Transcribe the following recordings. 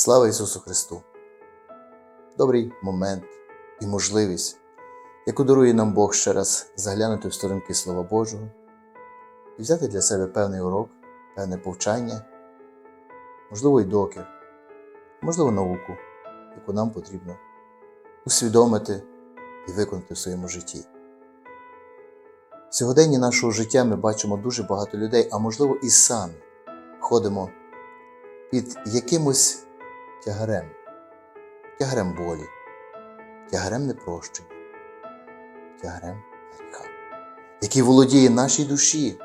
Слава Ісусу Христу! Добрий момент і можливість, яку дарує нам Бог ще раз заглянути в сторінки Слова Божого і взяти для себе певний урок, певне повчання, можливо, й докір, можливо, науку, яку нам потрібно усвідомити і виконати в своєму житті. В сьогоденні нашого життя ми бачимо дуже багато людей, а можливо і самі ходимо під якимось тягарем, тягарем болі, тягарем непрощення, тягарем гріха, який володіє нашій душі.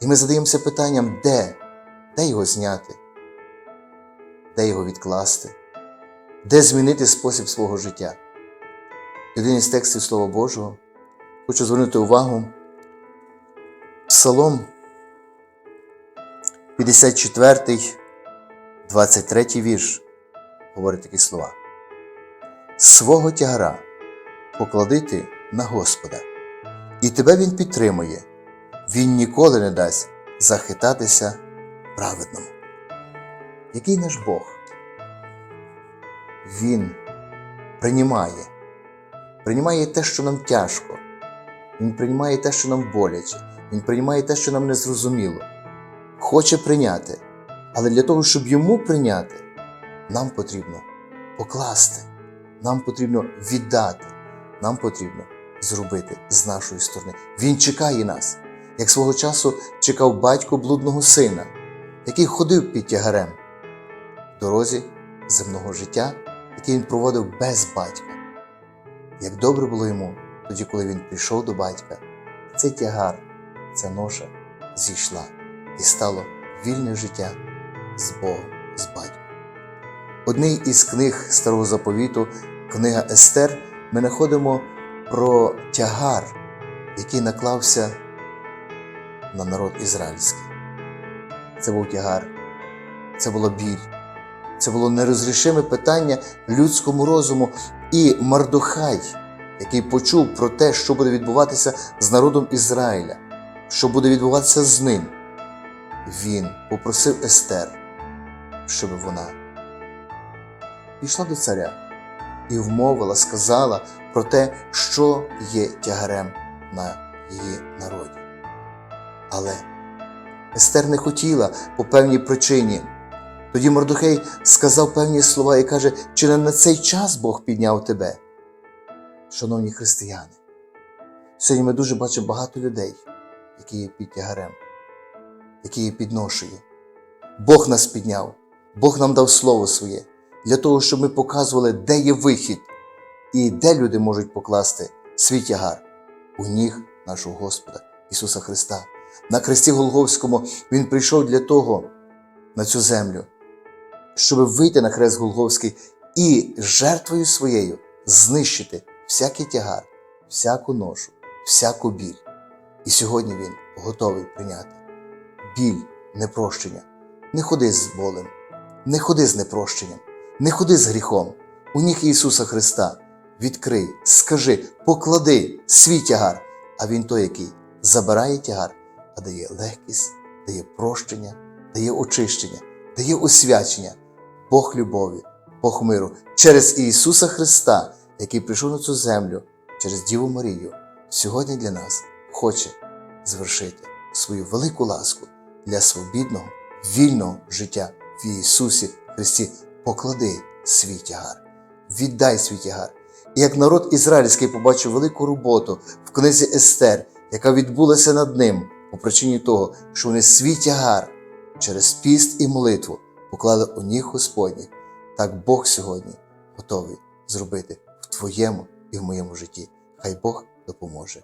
І ми задаємося питанням, де, де його зняти, де його відкласти, де змінити спосіб свого життя. Один із текстів Слова Божого. Хочу звернути увагу. Псалом 54, 23 вірш говорить такі слова. Свого тягара поклади ти на Господа, і тебе Він підтримує, Він ніколи не дасть захитатися праведному. Який наш Бог? Він приймає, приймає те, що нам тяжко, Він приймає те, що нам боляче, Він приймає те, що нам незрозуміло, хоче прийняти. Але для того, щоб йому прийняти, нам потрібно покласти, нам потрібно віддати, нам потрібно зробити з нашої сторони. Він чекає нас, як свого часу чекав батько блудного сина, який ходив під тягарем в дорозі земного життя, який він проводив без батька. Як добре було йому тоді, коли він прийшов до батька, цей тягар, ця ноша зійшла і стало вільне життя з Богом, з батьком. Одній із книг Старого Заповіту, книга Естер, ми знаходимо про тягар, який наклався на народ ізраїльський. Це був тягар, це була біль, це було нерозрішиме питання людському розуму. І Мардухай, який почув про те, що буде відбуватися з народом Ізраїля, що буде відбуватися з ним, він попросив Естер, щоб вона пішла до царя і вмовила, сказала про те, що є тягарем на її народі. Але Естер не хотіла по певній причині. Тоді Мордухей сказав певні слова і каже, чи не на цей час Бог підняв тебе? Шановні християни, сьогодні ми дуже бачимо багато людей, які є під тягарем, які є підношею. Бог нас підняв, Бог нам дав Слово своє для того, щоб ми показували, де є вихід і де люди можуть покласти свій тягар у ніг нашого Господа Ісуса Христа. На Христі Голговському Він прийшов для того на цю землю, щоб вийти на хрест Голговський і жертвою своєю знищити всякий тягар, всяку ношу, всяку біль. І сьогодні Він готовий прийняти біль, непрощення. Не ходи з болем, не ходи з непрощенням, не ходи з гріхом. У ніг Ісуса Христа відкрий, скажи, поклади свій тягар, а Він той, який забирає тягар, а дає легкість, дає прощення, дає очищення, дає освячення, Бог любові, Бог миру через Ісуса Христа, який прийшов на цю землю через Діву Марію, сьогодні для нас хоче звершити свою велику ласку для свобідного, вільного життя в Ісусі Христі. Поклади свій тягар, віддай свій тягар. І як народ ізраїльський побачив велику роботу в книзі Естер, яка відбулася над ним по причині того, що вони свій тягар через піст і молитву поклали у ніг Господніх, так Бог сьогодні готовий зробити в твоєму і в моєму житті. Хай Бог допоможе.